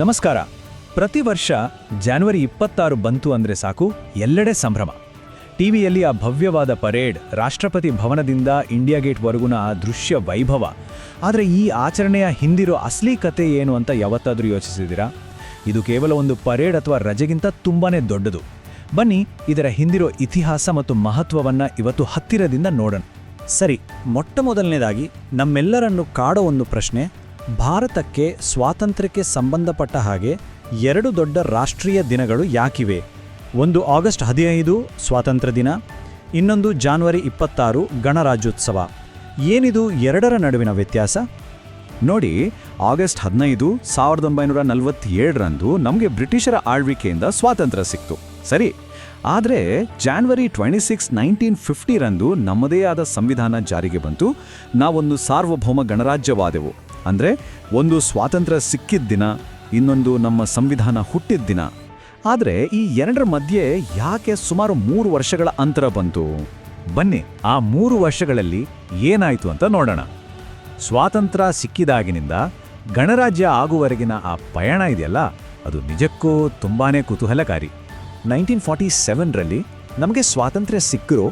ನಮಸ್ಕಾರ. ಪ್ರತಿ ವರ್ಷ ಜಾನ್ವರಿ ಇಪ್ಪತ್ತಾರು ಬಂತು ಅಂದರೆ ಸಾಕು ಎಲ್ಲೆಡೆ ಸಂಭ್ರಮ. ಟಿವಿಯಲ್ಲಿ ಆ ಭವ್ಯವಾದ ಪರೇಡ್ ರಾಷ್ಟ್ರಪತಿ ಭವನದಿಂದ ಇಂಡಿಯಾ ಗೇಟ್ವರೆಗಿನ ಆ ದೃಶ್ಯ ವೈಭವ. ಆದರೆ ಈ ಆಚರಣೆಯ ಹಿಂದಿರೋ ಅಸಲಿ ಕತೆ ಏನು ಅಂತ ಯಾವತ್ತಾದರೂ ಯೋಚಿಸಿದ್ದೀರಾ? ಇದು ಕೇವಲ ಒಂದು ಪರೇಡ್ ಅಥವಾ ರಜೆಗಿಂತ ತುಂಬಾ ದೊಡ್ಡದು. ಬನ್ನಿ, ಇದರ ಹಿಂದಿರೋ ಇತಿಹಾಸ ಮತ್ತು ಮಹತ್ವವನ್ನು ಇವತ್ತು ಹತ್ತಿರದಿಂದ ನೋಡೋಣ. ಸರಿ, ಮೊಟ್ಟ ಮೊದಲನೇದಾಗಿ ನಮ್ಮೆಲ್ಲರನ್ನು ಕಾಡೋ ಒಂದು ಪ್ರಶ್ನೆ. ಭಾರತಕ್ಕೆ ಸ್ವಾತಂತ್ರ್ಯಕ್ಕೆ ಸಂಬಂಧಪಟ್ಟ ಹಾಗೆ ಎರಡು ದೊಡ್ಡ ರಾಷ್ಟ್ರೀಯ ದಿನಗಳು ಯಾಕಿವೆ? ಒಂದು ಆಗಸ್ಟ್ ಹದಿನೈದು, ಸ್ವಾತಂತ್ರ್ಯ ದಿನ. ಇನ್ನೊಂದು ಜಾನ್ವರಿ ಇಪ್ಪತ್ತಾರು, ಗಣರಾಜ್ಯೋತ್ಸವ. ಏನಿದು ಎರಡರ ನಡುವಿನ ವ್ಯತ್ಯಾಸ? ನೋಡಿ, ಆಗಸ್ಟ್ ಹದಿನೈದು, ಸಾವಿರದ ಒಂಬೈನೂರ ನಲವತ್ತೇಳರಂದು ನಮಗೆ ಬ್ರಿಟಿಷರ ಆಳ್ವಿಕೆಯಿಂದ ಸ್ವಾತಂತ್ರ್ಯ ಸಿಕ್ತು. ಸರಿ, ಆದರೆ ಜಾನ್ವರಿ ಟ್ವೆಂಟಿ ಸಿಕ್ಸ್, ನೈನ್ಟೀನ್ ಫಿಫ್ಟಿರಂದು ನಮ್ಮದೇ ಆದ ಸಂವಿಧಾನ ಜಾರಿಗೆ ಬಂತು. ನಾವೊಂದು ಸಾರ್ವಭೌಮ ಗಣರಾಜ್ಯವಾದೆವು. ಅಂದರೆ ಒಂದು ಸ್ವಾತಂತ್ರ್ಯ ಸಿಕ್ಕಿದ ದಿನ, ಇನ್ನೊಂದು ನಮ್ಮ ಸಂವಿಧಾನ ಹುಟ್ಟಿದ ದಿನ. ಆದರೆ ಈ ಎರಡರ ಮಧ್ಯೆ ಯಾಕೆ ಸುಮಾರು ಮೂರು ವರ್ಷಗಳ ಅಂತರ ಬಂತು? ಬನ್ನಿ, ಆ ಮೂರು ವರ್ಷಗಳಲ್ಲಿ ಏನಾಯಿತು ಅಂತ ನೋಡೋಣ. ಸ್ವಾತಂತ್ರ್ಯ ಸಿಕ್ಕಿದಾಗಿನಿಂದ ಗಣರಾಜ್ಯ ಆಗುವವರೆಗಿನ ಆ ಪಯಣ ಇದೆಯಲ್ಲ, ಅದು ನಿಜಕ್ಕೂ ತುಂಬಾ ಕುತೂಹಲಕಾರಿ. ನೈನ್ಟೀನ್ ಫಾರ್ಟಿ ಸೆವೆನ್ರಲ್ಲಿ ನಮಗೆ ಸ್ವಾತಂತ್ರ್ಯ ಸಿಕ್ಕರೂ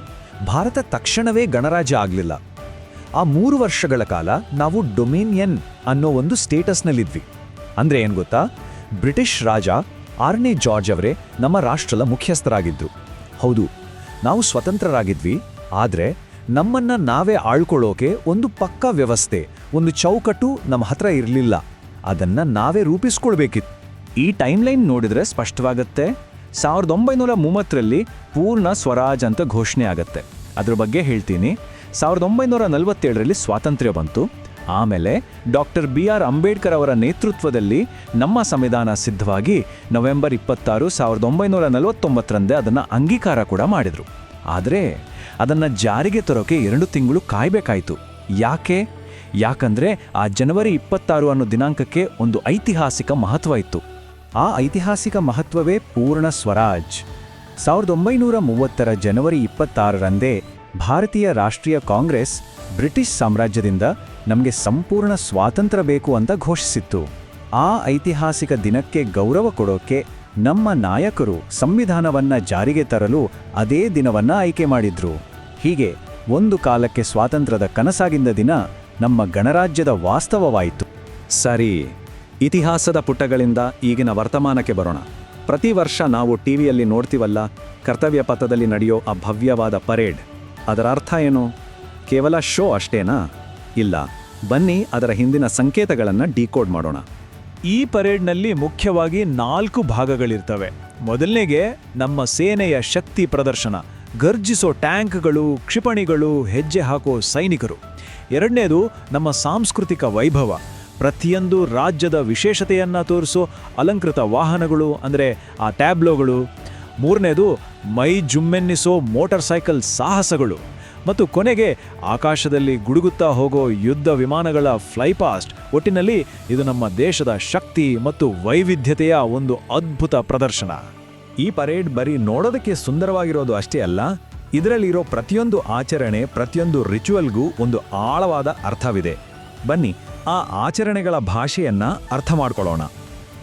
ಭಾರತ ತಕ್ಷಣವೇ ಗಣರಾಜ್ಯ ಆಗಲಿಲ್ಲ. ಆ ಮೂರು ವರ್ಷಗಳ ಕಾಲ ನಾವು ಡೊಮಿನಿಯನ್ ಅನ್ನೋ ಒಂದು ಸ್ಟೇಟಸ್ನಲ್ಲಿದ್ವಿ. ಅಂದ್ರೆ ಏನು ಗೊತ್ತಾ? ಬ್ರಿಟಿಷ್ ರಾಜ ಆರನೇ ಜಾರ್ಜ್ ಅವರೇ ನಮ್ಮ ರಾಷ್ಟ್ರದ ಮುಖ್ಯಸ್ಥರಾಗಿದ್ರು ಹೌದು, ನಾವು ಸ್ವತಂತ್ರರಾಗಿದ್ವಿ, ಆದರೆ ನಮ್ಮನ್ನ ನಾವೇ ಆಳ್ಕೊಳ್ಳೋಕೆ ಒಂದು ಪಕ್ಕಾ ವ್ಯವಸ್ಥೆ, ಒಂದು ಚೌಕಟ್ಟು ನಮ್ಮ ಹತ್ರ ಇರಲಿಲ್ಲ. ಅದನ್ನ ನಾವೇ ರೂಪಿಸ್ಕೊಳ್ಬೇಕಿತ್ತು. ಈ ಟೈಮ್ಲೈನ್ ನೋಡಿದ್ರೆ ಸ್ಪಷ್ಟವಾಗತ್ತೆ. ಸಾವಿರದ ಒಂಬೈನೂರ ಮೂವತ್ತರಲ್ಲಿ ಪೂರ್ಣ ಸ್ವರಾಜ್ ಅಂತ ಘೋಷಣೆ ಆಗತ್ತೆ. ಅದ್ರ ಬಗ್ಗೆ ಹೇಳ್ತೀನಿ. ಸಾವಿರದ ಒಂಬೈನೂರ ನಲವತ್ತೇಳರಲ್ಲಿ ಸ್ವಾತಂತ್ರ್ಯ ಬಂತು. ಆಮೇಲೆ ಡಾಕ್ಟರ್ ಬಿ ಆರ್ ಅಂಬೇಡ್ಕರ್ ಅವರ ನೇತೃತ್ವದಲ್ಲಿ ನಮ್ಮ ಸಂವಿಧಾನ ಸಿದ್ಧವಾಗಿ ನವೆಂಬರ್ ಇಪ್ಪತ್ತಾರು ಸಾವಿರದ ಒಂಬೈನೂರ ನಲವತ್ತೊಂಬತ್ತರಂದೇ ಅದನ್ನು ಅಂಗೀಕಾರ ಕೂಡ ಮಾಡಿದರು. ಆದರೆ ಅದನ್ನು ಜಾರಿಗೆ ತರೋಕೆ ಎರಡು ತಿಂಗಳು ಕಾಯಬೇಕಾಯಿತು. ಯಾಕೆ? ಯಾಕಂದರೆ ಆ ಜನವರಿ ಇಪ್ಪತ್ತಾರು ಅನ್ನೋ ದಿನಾಂಕಕ್ಕೆ ಒಂದು ಐತಿಹಾಸಿಕ ಮಹತ್ವ ಇತ್ತು. ಆ ಐತಿಹಾಸಿಕ ಮಹತ್ವವೇ ಪೂರ್ಣ ಸ್ವರಾಜ್. ಸಾವಿರದ ಒಂಬೈನೂರ ಮೂವತ್ತರ ಜನವರಿ ಇಪ್ಪತ್ತಾರರಂದೇ ಭಾರತೀಯ ರಾಷ್ಟ್ರೀಯ ಕಾಂಗ್ರೆಸ್ ಬ್ರಿಟಿಷ್ ಸಾಮ್ರಾಜ್ಯದಿಂದ ನಮಗೆ ಸಂಪೂರ್ಣ ಸ್ವಾತಂತ್ರ್ಯ ಬೇಕು ಅಂತ ಘೋಷಿಸಿತ್ತು. ಆ ಐತಿಹಾಸಿಕ ದಿನಕ್ಕೆ ಗೌರವ ಕೊಡೋಕೆ ನಮ್ಮ ನಾಯಕರು ಸಂವಿಧಾನವನ್ನ ಜಾರಿಗೆ ತರಲು ಅದೇ ದಿನವನ್ನ ಆಯ್ಕೆ ಮಾಡಿದ್ರು. ಹೀಗೆ ಒಂದು ಕಾಲಕ್ಕೆ ಸ್ವಾತಂತ್ರ್ಯದ ಕನಸಾಗಿದ್ದ ದಿನ ನಮ್ಮ ಗಣರಾಜ್ಯದ ವಾಸ್ತವವಾಯಿತು. ಸರಿ, ಇತಿಹಾಸದ ಪುಟಗಳಿಂದ ಈಗಿನ ವರ್ತಮಾನಕ್ಕೆ ಬರೋಣ. ಪ್ರತಿ ವರ್ಷ ನಾವು ಟಿವಿಯಲ್ಲಿ ನೋಡ್ತೀವಲ್ಲ, ಕರ್ತವ್ಯ ಪಥದಲ್ಲಿ ನಡೆಯೋ ಆ ಭವ್ಯವಾದ ಪರೇಡ್. ಅದರ ಅರ್ಥ ಏನು? ಕೇವಲ ಶೋ ಅಷ್ಟೇನಾ? ಇಲ್ಲ. ಬನ್ನಿ ಅದರ ಹಿಂದಿನ ಸಂಕೇತಗಳನ್ನು ಡಿಕೋಡ್ ಮಾಡೋಣ. ಈ ಪರೇಡ್ನಲ್ಲಿ ಮುಖ್ಯವಾಗಿ ನಾಲ್ಕು ಭಾಗಗಳಿರ್ತವೆ. ಮೊದಲನೇಗೆ ನಮ್ಮ ಸೇನೆಯ ಶಕ್ತಿ ಪ್ರದರ್ಶನ. ಗರ್ಜಿಸೋ ಟ್ಯಾಂಕ್ಗಳು, ಕ್ಷಿಪಣಿಗಳು, ಹೆಜ್ಜೆ ಹಾಕೋ ಸೈನಿಕರು. ಎರಡನೇದು ನಮ್ಮ ಸಾಂಸ್ಕೃತಿಕ ವೈಭವ. ಪ್ರತಿಯೊಂದು ರಾಜ್ಯದ ವಿಶೇಷತೆಯನ್ನು ತೋರಿಸೋ ಅಲಂಕೃತ ವಾಹನಗಳು, ಅಂದರೆ ಆ ಟ್ಯಾಬ್ಲೋಗಳು. ಮೂರನೇದು, ಮೈ ಜುಮ್ಮೆನ್ನಿಸೋ ಮೋಟಾರ್ ಸೈಕಲ್ ಸಾಹಸಗಳು. ಮತ್ತು ಕೊನೆಗೆ, ಆಕಾಶದಲ್ಲಿ ಗುಡುಗುತ್ತಾ ಹೋಗೋ ಯುದ್ಧ ವಿಮಾನಗಳ ಫ್ಲೈಪಾಸ್ಟ್. ಒಟ್ಟಿನಲ್ಲಿ, ಇದು ನಮ್ಮ ದೇಶದ ಶಕ್ತಿ ಮತ್ತು ವೈವಿಧ್ಯತೆಯ ಒಂದು ಅದ್ಭುತ ಪ್ರದರ್ಶನ. ಈ ಪರೇಡ್ ಬರೀ ನೋಡೋದಕ್ಕೆ ಸುಂದರವಾಗಿರೋದು ಅಷ್ಟೇ ಅಲ್ಲ, ಇದರಲ್ಲಿರೋ ಪ್ರತಿಯೊಂದು ಆಚರಣೆ, ಪ್ರತಿಯೊಂದು ರಿಚುವಲ್ಗೂ ಒಂದು ಆಳವಾದ ಅರ್ಥವಿದೆ. ಬನ್ನಿ, ಆ ಆಚರಣೆಗಳ ಭಾಷೆಯನ್ನ ಅರ್ಥ ಮಾಡ್ಕೊಳ್ಳೋಣ.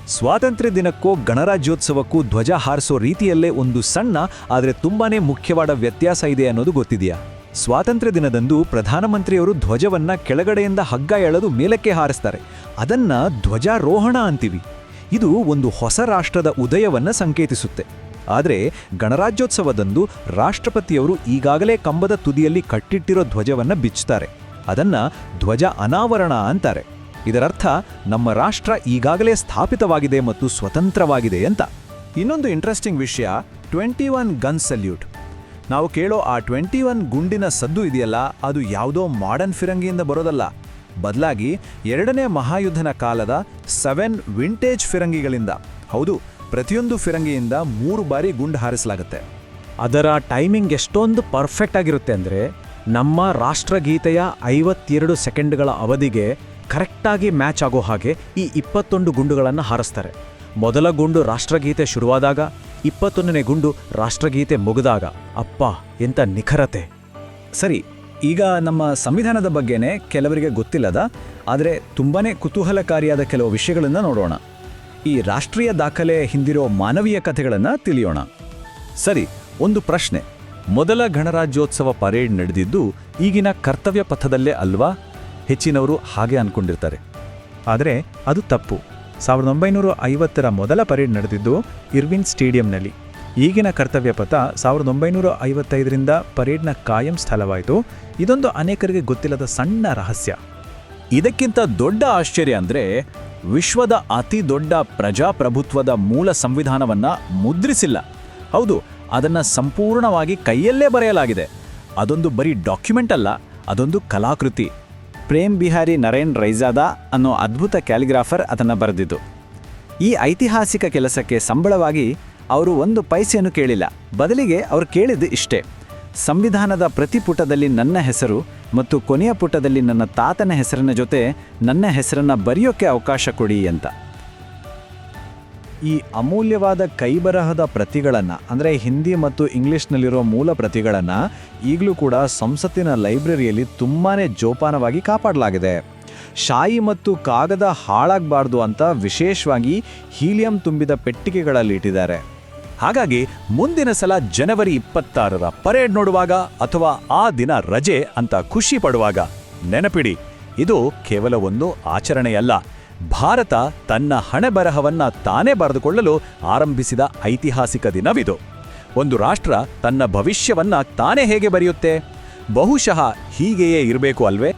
ಸ್ವಾತಂತ್ರ್ಯ ದಿನಕ್ಕೂ ಗಣರಾಜ್ಯೋತ್ಸವಕ್ಕೂ ಧ್ವಜ ಹಾರಿಸೋ ರೀತಿಯಲ್ಲೇ ಒಂದು ಸಣ್ಣ, ಆದರೆ ತುಂಬಾನೇ ಮುಖ್ಯವಾದ ವ್ಯತ್ಯಾಸ ಇದೆ ಅನ್ನೋದು ಗೊತ್ತಿದೆಯಾ? ಸ್ವಾತಂತ್ರ್ಯ ದಿನದಂದು ಪ್ರಧಾನಮಂತ್ರಿಯವರು ಧ್ವಜವನ್ನ ಕೆಳಗಡೆಯಿಂದ ಹಗ್ಗ ಎಳೆದು ಮೇಲಕ್ಕೆ ಹಾರಿಸ್ತಾರೆ. ಅದನ್ನ ಧ್ವಜಾರೋಹಣ ಅಂತೀವಿ. ಇದು ಒಂದು ಹೊಸ ರಾಷ್ಟ್ರದ ಉದಯವನ್ನ ಸಂಕೇತಿಸುತ್ತೆ. ಆದರೆ ಗಣರಾಜ್ಯೋತ್ಸವದಂದು ರಾಷ್ಟ್ರಪತಿಯವರು ಈಗಾಗಲೇ ಕಂಬದ ತುದಿಯಲ್ಲಿ ಕಟ್ಟಿಟ್ಟಿರೋ ಧ್ವಜವನ್ನ ಬಿಚ್ಚುತ್ತಾರೆ. ಅದನ್ನ ಧ್ವಜ ಅನಾವರಣ ಅಂತಾರೆ. ಇದರರ್ಥ, ನಮ್ಮ ರಾಷ್ಟ್ರ ಈಗಾಗಲೇ ಸ್ಥಾಪಿತವಾಗಿದೆ ಮತ್ತು ಸ್ವತಂತ್ರವಾಗಿದೆ ಅಂತ. ಇನ್ನೊಂದು ಇಂಟ್ರೆಸ್ಟಿಂಗ್ ವಿಷಯ ಟ್ವೆಂಟಿ ಒನ್ ಗನ್ ಸಲ್ಯೂಟ್ ನಾವು ಕೇಳೋ ಆ ಟ್ವೆಂಟಿ ಒನ್ ಗುಂಡಿನ ಸದ್ದು ಇದೆಯಲ್ಲ, ಅದು ಯಾವುದೋ ಮಾಡರ್ನ್ ಫಿರಂಗಿಯಿಂದ ಬರೋದಲ್ಲ. ಬದಲಾಗಿ ಎರಡನೇ ಮಹಾಯುದ್ಧನ ಕಾಲದ ಸೆವೆನ್ ವಿಂಟೇಜ್ ಫಿರಂಗಿಗಳಿಂದ. ಹೌದು, ಪ್ರತಿಯೊಂದು ಫಿರಂಗಿಯಿಂದ ಮೂರು ಬಾರಿ ಗುಂಡು ಹಾರಿಸಲಾಗುತ್ತೆ. ಅದರ ಟೈಮಿಂಗ್ ಎಷ್ಟೊಂದು ಪರ್ಫೆಕ್ಟ್ ಆಗಿರುತ್ತೆ ಅಂದರೆ ನಮ್ಮ ರಾಷ್ಟ್ರಗೀತೆಯ ಐವತ್ತೆರಡು ಸೆಕೆಂಡ್ಗಳ ಅವಧಿಗೆ ಕರೆಕ್ಟಾಗಿ ಮ್ಯಾಚ್ ಆಗೋ ಹಾಗೆ ಈ ಇಪ್ಪತ್ತೊಂದು ಗುಂಡುಗಳನ್ನು ಹಾರಿಸ್ತಾರೆ. ಮೊದಲ ಗುಂಡು ರಾಷ್ಟ್ರಗೀತೆ ಶುರುವಾದಾಗ, ಇಪ್ಪತ್ತೊಂದನೇ ಗುಂಡು ರಾಷ್ಟ್ರಗೀತೆ ಮುಗಿದಾಗ. ಅಪ್ಪ ಎಂಥ ನಿಖರತೆ. ಸರಿ, ಈಗ ನಮ್ಮ ಸಂವಿಧಾನದ ಬಗ್ಗೆನೇ ಕೆಲವರಿಗೆ ಗೊತ್ತಿಲ್ಲದ, ಆದರೆ ತುಂಬಾ ಕುತೂಹಲಕಾರಿಯಾದ ಕೆಲವು ವಿಷಯಗಳನ್ನು ನೋಡೋಣ. ಈ ರಾಷ್ಟ್ರೀಯ ದಾಖಲೆ ಹಿಂದಿರೋ ಮಾನವೀಯ ಕಥೆಗಳನ್ನು ತಿಳಿಯೋಣ. ಸರಿ, ಒಂದು ಪ್ರಶ್ನೆ. ಮೊದಲ ಗಣರಾಜ್ಯೋತ್ಸವ ಪರೇಡ್ ನಡೆದಿದ್ದು ಈಗಿನ ಕರ್ತವ್ಯ ಪಥದಲ್ಲೇ ಅಲ್ವಾ? ಹೆಚ್ಚಿನವರು ಹಾಗೆ ಅನ್ಕೊಂಡಿರ್ತಾರೆ. ಆದರೆ ಅದು ತಪ್ಪು. ಸಾವಿರದ ಒಂಬೈನೂರ ಐವತ್ತರ ಮೊದಲ ಪರೇಡ್ ನಡೆದಿದ್ದು ಇರ್ವಿನ್ ಸ್ಟೇಡಿಯಂನಲ್ಲಿ. ಈಗಿನ ಕರ್ತವ್ಯ ಪಥ ಸಾವಿರದ ಒಂಬೈನೂರ ಐವತ್ತೈದರಿಂದ ಪರೇಡ್ನ ಕಾಯಂ ಸ್ಥಳವಾಯಿತು. ಇದೊಂದು ಅನೇಕರಿಗೆ ಗೊತ್ತಿಲ್ಲದ ಸಣ್ಣ ರಹಸ್ಯ. ಇದಕ್ಕಿಂತ ದೊಡ್ಡ ಆಶ್ಚರ್ಯ ಅಂದರೆ ವಿಶ್ವದ ಅತಿ ದೊಡ್ಡ ಪ್ರಜಾಪ್ರಭುತ್ವದ ಮೂಲ ಸಂವಿಧಾನವನ್ನು ಮುದ್ರಿಸಿಲ್ಲ. ಹೌದು ಅದನ್ನ ಸಂಪೂರ್ಣವಾಗಿ ಕೈಯಲ್ಲೇ ಬರೆಯಲಾಗಿದೆ. ಅದೊಂದು ಬರೀ ಡಾಕ್ಯುಮೆಂಟ್ ಅಲ್ಲ, ಅದೊಂದು ಕಲಾಕೃತಿ. ಪ್ರೇಮ್ ಬಿಹಾರಿ ನರೇನ್ ರೈಜಾದಾ ಅನ್ನೋ ಅದ್ಭುತ ಕ್ಯಾಲಿಗ್ರಾಫರ್ ಅದನ್ನು ಬರೆದಿದ್ದು. ಈ ಐತಿಹಾಸಿಕ ಕೆಲಸಕ್ಕೆ ಸಂಬಳವಾಗಿ ಅವರು ಒಂದು ಪೈಸೆಯನ್ನು ಕೇಳಿಲ್ಲ, ಬದಲಿಗೆ ಅವರು ಕೇಳಿದ್ದು ಇಷ್ಟೇ. ಸಂವಿಧಾನದ ಪ್ರತಿ ಪುಟದಲ್ಲಿ ನನ್ನ ಹೆಸರು ಮತ್ತು ಕೊನೆಯ ಪುಟದಲ್ಲಿ ನನ್ನ ತಾತನ ಹೆಸರಿನ ಜೊತೆ ನನ್ನ ಹೆಸರನ್ನು ಬರೆಯೋಕ್ಕೆ ಅವಕಾಶ ಕೊಡಿ ಅಂತ. ಈ ಅಮೂಲ್ಯವಾದ ಕೈಬರಹದ ಪ್ರತಿಗಳನ್ನು, ಅಂದರೆ ಹಿಂದಿ ಮತ್ತು ಇಂಗ್ಲಿಷ್ನಲ್ಲಿರೋ ಮೂಲ ಪ್ರತಿಗಳನ್ನು ಈಗಲೂ ಕೂಡ ಸಂಸತ್ತಿನ ಲೈಬ್ರರಿಯಲ್ಲಿ ತುಂಬಾ ಜೋಪಾನವಾಗಿ ಕಾಪಾಡಲಾಗಿದೆ. ಶಾಯಿ ಮತ್ತು ಕಾಗದ ಹಾಳಾಗಬಾರ್ದು ಅಂತ ವಿಶೇಷವಾಗಿ ಹೀಲಿಯಂ ತುಂಬಿದ ಪೆಟ್ಟಿಗೆಗಳಲ್ಲಿ ಇಟ್ಟಿದ್ದಾರೆ. ಹಾಗಾಗಿ ಮುಂದಿನ ಸಲ ಜನವರಿ ಇಪ್ಪತ್ತಾರರ ಪರೇಡ್ ನೋಡುವಾಗ ಅಥವಾ ಆ ದಿನ ರಜೆ ಅಂತ ಖುಷಿ ಪಡುವಾಗ ನೆನಪಿಡಿ, ಇದು ಕೇವಲ ಒಂದು ಆಚರಣೆಯಲ್ಲ. ಭಾರತ ತನ್ನ ಹಣೆಬರಹವನ್ನ ತಾನೇ ಬರೆದುಕೊಳ್ಳಲು ಆರಂಭಿಸಿದ ಐತಿಹಾಸಿಕ ದಿನವಿದು. ಒಂದು ರಾಷ್ಟ್ರ ತನ್ನ ಭವಿಷ್ಯವನ್ನ ತಾನೇ ಹೇಗೆ ಬರೆಯುತ್ತೆ? ಬಹುಶಃ ಹೀಗೆಯೇ ಇರಬೇಕು ಅಲ್ವೇ?